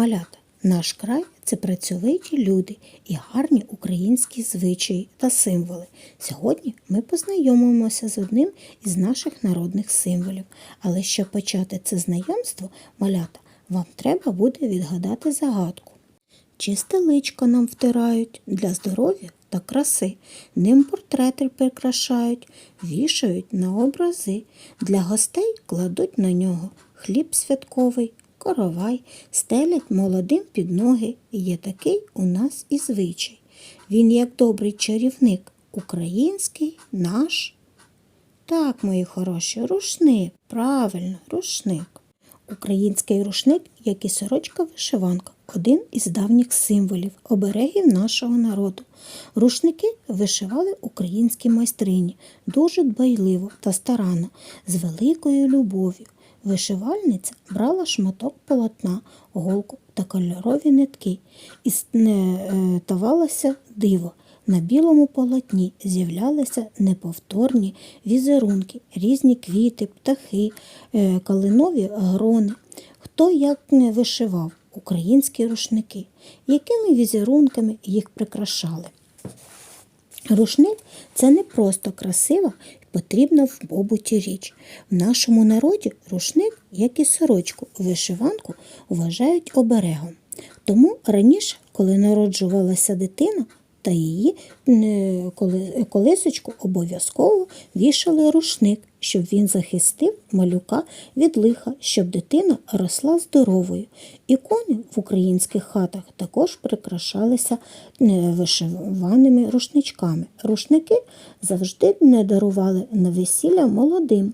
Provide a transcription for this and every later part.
Малята, наш край це працьовиті люди і гарні українські звичаї та символи. Сьогодні ми познайомимося з одним із наших народних символів. Але щоб почати це знайомство, малята, вам треба буде відгадати загадку. Чисте личко нам втирають для здоров'я та краси. Ним портрети прикрашають, вішають на образи. Для гостей кладуть на нього хліб святковий, коровай, стелять молодим під ноги. Є такий у нас і звичай. Він, як добрий чарівник, український наш. Так, мої хороші, рушник. Правильно, рушник. Український рушник, як і сорочка вишиванка, один із давніх символів, оберегів нашого народу. Рушники вишивали українські майстрині дуже дбайливо та старанно, з великою любов'ю. Вишивальниця брала шматок полотна, голку та кольорові нитки, і ставалося диво. На білому полотні з'являлися неповторні візерунки, різні квіти, птахи, е, калинові грони. Хто як не вишивав українські рушники, якими візерунками їх прикрашали. Рушник це не просто красива і потрібна в побуті річ. В нашому народі рушник, як і сорочку, вишиванку вважають оберегом. Тому раніше, коли народжувалася дитина, та її колисочку обов'язково вішали рушник, щоб він захистив малюка від лиха, щоб дитина росла здоровою. Ікони в українських хатах також прикрашалися е, вишиваними рушничками. Рушники завжди не дарували на весілля молодим.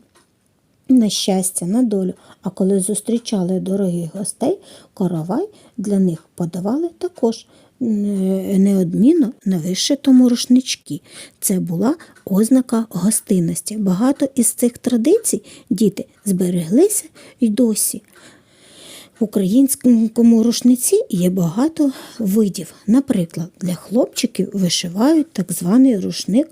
На щастя, на долю, а коли зустрічали дорогих гостей, коровай для них подавали також неодмінно на вишитому рушнички. Це була ознака гостинності. Багато із цих традицій діти збереглися й досі. В українському рушниці є багато видів. Наприклад, для хлопчиків вишивають так званий рушник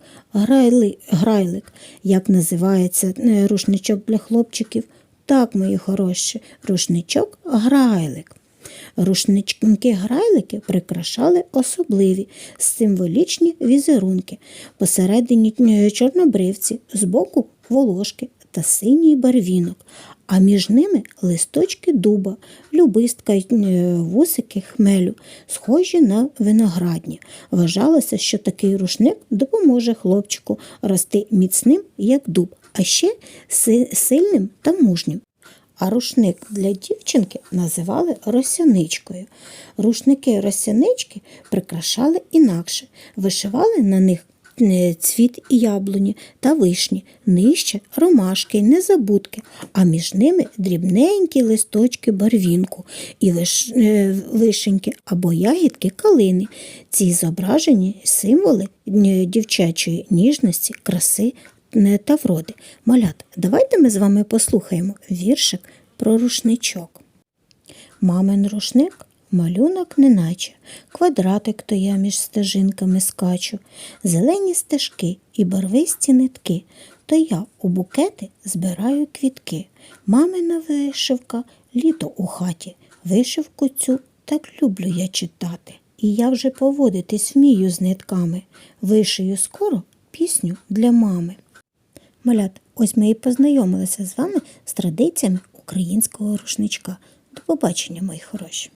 грайлик. Як називається е, рушничок для хлопчиків? Так, мої хороші, рушничок грайлик. Рушнички-грайлики прикрашали особливі символічні візерунки. Посередині чорнобривці, збоку волошки та синій барвінок, а між ними листочки дуба, любистка й е, вусики хмелю, схожі на виноградні. Вважалося, що такий рушник допоможе хлопчику рости міцним, як дуб, а ще сильним та мужнім. А рушник для дівчинки називали росяничкою. Рушники росянички прикрашали інакше, вишивали на них е, цвіт і яблуні та вишні, нижче ромашки й незабудки, а між ними дрібненькі листочки барвінку і виш... е, вишеньки або ягідки калини. Ці зображені символи е, дівчачої ніжності, краси не та вроди. Малят, давайте ми з вами послухаємо віршик про рушничок. Мамин рушник малюнок неначе, квадратик то я між стежинками скачу, зелені стежки і барвисті нитки, то я у букети збираю квітки. Мамина вишивка, літо у хаті, вишивку цю так люблю я читати. І я вже поводитись вмію з нитками, вишию скоро пісню для мами. Малят, ось ми і познайомилися з вами з традиціями українського рушничка. До побачення, мої хороші.